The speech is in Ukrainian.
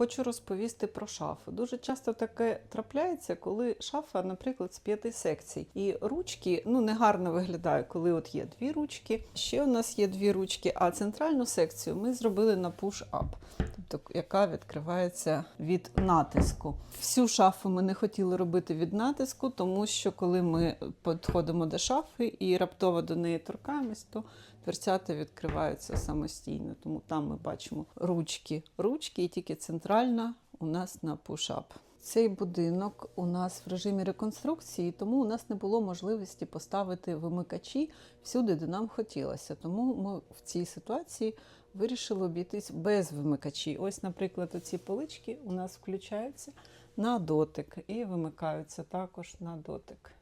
Хочу розповісти про шафу. Дуже часто таке трапляється, коли шафа, наприклад, з п'яти секцій. І ручки ну негарно виглядає, коли от є дві ручки. Ще у нас є дві ручки, а центральну секцію ми зробили на push-up, яка відкривається від натиску. Всю шафу ми не хотіли робити від натиску, тому що коли ми підходимо до шафи і раптово до неї торкаємось, то дверцята відкриваються самостійно. Тому там ми бачимо ручки, ручки, і тільки центральна у нас на push-up. Цей будинок у нас в режимі реконструкції, тому у нас не було можливості поставити вимикачі всюди, де нам хотілося. Тому ми в цій ситуації вирішили обійтись без вимикачів. Ось, наприклад, оці полички у нас включаються на дотик і вимикаються також на дотик.